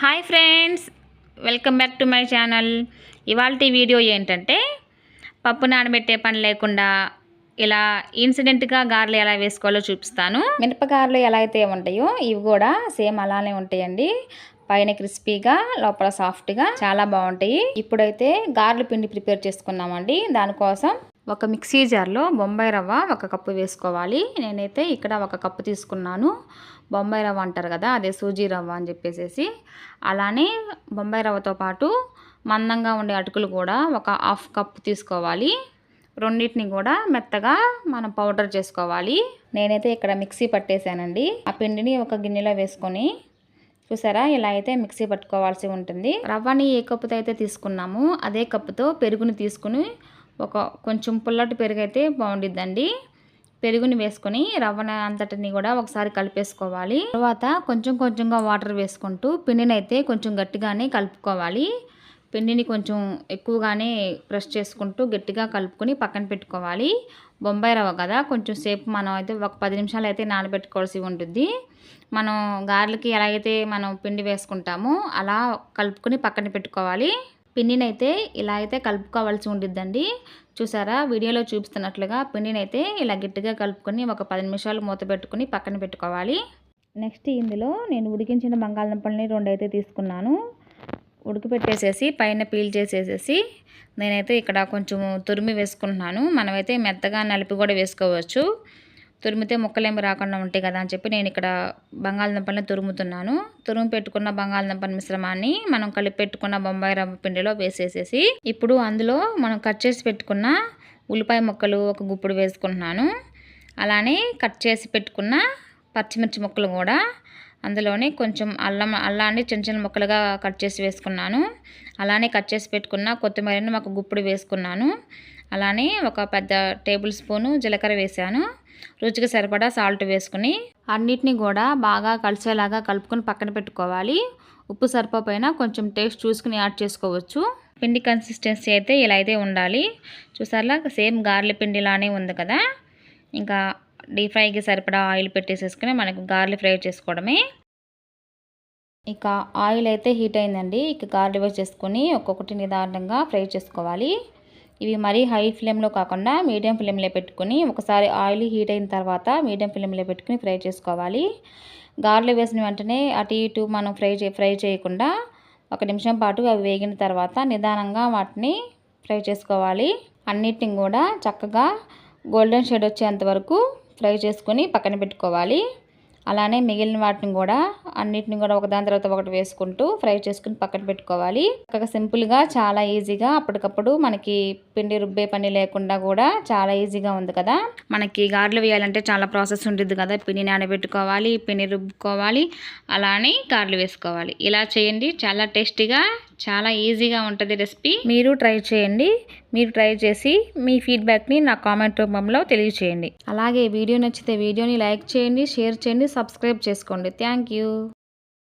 Hi friends welcome back to my channel. ఇవాళ video ఏంటంటే పప్పు నానబెట్టే పని లేకుండా ఇలా ఇన్సిడెంట్గా గారెలు ఎలా వేసుకోవాలో చూపిస్తాను. మినపగారెలు ఎలా అయితే ఉంటాయో ఇవి కూడా సేమ్ అలానే ఉంటాయండి. పైన క్రిస్పీగా లోపల సాఫ్ట్గా చాలా బాగుంటాయి. ఇప్పుడైతే గారెలు పిండి ప్రిపేర్ చేసుకున్నామండి దానికోసం ఒక మిక్సీ జార్లో బొంబాయి రవ్వ ఒక కప్పు వేసుకోవాలి. నేనైతే ఇక్కడ ఒక కప్పు తీసుకున్నాను. బొంబాయి రవ్వ అంటారు కదా అదే సూజీ రవ్వ అని చెప్పేసి అలానే బొంబాయి రవ్వతో పాటు మందంగా ఉండే అటుకులు కూడా ఒక హాఫ్ కప్ తీసుకోవాలి. రెండింటిని కూడా మెత్తగా మనం పౌడర్ చేసుకోవాలి. నేనైతే ఇక్కడ మిక్సీ పట్టేశానండి. ఆ పిండిని ఒక గిన్నెలో వేసుకొని చూసారా ఇలా అయితే మిక్సీ పట్టుకోవాల్సి ఉంటుంది. రవ్వని ఏ కప్పుతో అయితే తీసుకున్నామో అదే కప్పుతో పెరుగుని తీసుకుని ఒక కొంచెం పుల్లటి పెరుగు అయితే బాగుండిద్దండి. పెరుగుని వేసుకొని రవ్వన అంతటిని కూడా ఒకసారి కలిపేసుకోవాలి. తర్వాత కొంచెం కొంచెంగా వాటర్ వేసుకుంటూ పిండిని అయితే కొంచెం గట్టిగానే కలుపుకోవాలి. పిండిని కొంచెం ఎక్కువగానే ప్రెస్ చేసుకుంటూ గట్టిగా కలుపుకొని పక్కన పెట్టుకోవాలి. బొంబాయి రవ్వ కదా కొంచెం సేపు మనం అయితే ఒక పది నిమిషాలు అయితే నానబెట్టుకోవాల్సి ఉంటుంది మనం గారెలకి ఎలాగైతే మనం పిండి వేసుకుంటామో అలా కలుపుకొని పక్కన పెట్టుకోవాలి. పిన్నినైతే ఇలా అయితే కలుపుకోవాల్సి ఉండిద్దండి. చూసారా? వీడియోలో చూపిస్తున్నట్లుగా పిండినైతే ఇలా గట్టిగా కలుపుకొని ఒక పది నిమిషాలు మూత పెట్టుకుని పక్కన పెట్టుకోవాలి. నెక్స్ట్ ఇందులో నేను ఉడికించిన బంగాళదుంపల్ని రెండు అయితే తీసుకున్నాను. ఉడికిపెట్టేసేసి పైన పీల్ చేసేసేసి నేనైతే ఇక్కడ కొంచెం తురిమి వేసుకుంటున్నాను. మనమైతే మెత్తగా నలిపి కూడా వేసుకోవచ్చు. తురిమితే ముక్కలేమి రాకుండా ఉంటాయి కదా అని చెప్పి నేను ఇక్కడ బంగాళదుంపల్ని తురుముతున్నాను. తురుము పెట్టుకున్న బంగాళదుంపల మిశ్రమాన్ని మనం కలిపి పెట్టుకున్న బొంబాయి రవ్వ పిండిలో వేసేసేసి ఇప్పుడు అందులో మనం కట్ చేసి పెట్టుకున్న ఉల్లిపాయ ముక్కలు ఒక గుప్పుడు వేసుకుంటున్నాను. అలానే కట్ చేసి పెట్టుకున్న పచ్చిమిర్చి ముక్కలు కూడా అందులోనే కొంచెం అల్లం అల్లాన్ని చిన్న చిన్న ముక్కలుగా కట్ చేసి వేసుకున్నాను. అలానే కట్ చేసి పెట్టుకున్న కొత్తిమీరని ఒక గుప్పుడు వేసుకున్నాను. అలానే ఒక పెద్ద టేబుల్ స్పూను జీలకర్ర వేసాను. రుచికి సరిపడా సాల్ట్ వేసుకుని అన్నిటినీ కూడా బాగా కలిసేలాగా కలుపుకొని పక్కన పెట్టుకోవాలి. ఉప్పు సరిపోయినా కొంచెం టేస్ట్ చూసుకుని యాడ్ చేసుకోవచ్చు. పిండి కన్సిస్టెన్సీ అయితే ఇలా అయితే ఉండాలి. చూసారా సేమ్ గార్లీ పిండిలానే ఉంది కదా? ఇంకా డీప్ ఫ్రైకి సరిపడా ఆయిల్ పెట్టేసేసుకుని మనకు గార్లీ ఫ్రై చేసుకోవడమే. ఇక ఆయిల్ అయితే హీట్ అయిందండి. ఇక గార్లీ వేసేసుకొని ఒక్కొక్కటి నిదానంగా ఫ్రై చేసుకోవాలి. ఇవి మరీ హై ఫ్లేమ్లో కాకుండా మీడియం ఫ్లేమ్లో పెట్టుకుని ఒకసారి ఆయిల్ హీట్ అయిన తర్వాత మీడియం ఫ్లేమ్లో పెట్టుకుని ఫ్రై చేసుకోవాలి. గార్లు వేసిన వెంటనే అటు ఇటు మనం ఫ్రై చే ఫ్రై చేయకుండా ఒక నిమిషం పాటు అవి వేగిన తర్వాత నిదానంగా వాటిని ఫ్రై చేసుకోవాలి. అన్నిటిని కూడా చక్కగా గోల్డెన్ షేడ్ వచ్చేంత వరకు ఫ్రై చేసుకొని పక్కన పెట్టుకోవాలి. అలానే మిగిలిన వాటిని కూడా అన్నిటిని కూడా ఒకదాని తర్వాత ఒకటి వేసుకుంటూ ఫ్రై చేసుకుని పక్కన పెట్టుకోవాలి. చక్కగా సింపుల్గా చాలా ఈజీగా అప్పటికప్పుడు మనకి పిండి రుబ్బే పని లేకుండా కూడా చాలా ఈజీగా ఉంది కదా. మనకి గారెలు వేయాలంటే చాలా ప్రాసెస్ ఉంటుంది కదా. పిండి నానబెట్టుకోవాలి పిండి రుబ్బుకోవాలి అలానే గారెలు వేసుకోవాలి. ఇలా చేయండి చాలా టేస్టీగా చాలా ఈజీగా ఉంటుంది రెసిపీ. మీరు ట్రై చేయండి. మీరు ట్రై చేసి మీ ఫీడ్బ్యాక్ని నా కామెంట్ రూపంలో తెలియచేయండి. అలాగే వీడియో నచ్చితే వీడియోని లైక్ చేయండి షేర్ చేయండి సబ్స్క్రైబ్ చేసుకోండి. థ్యాంక్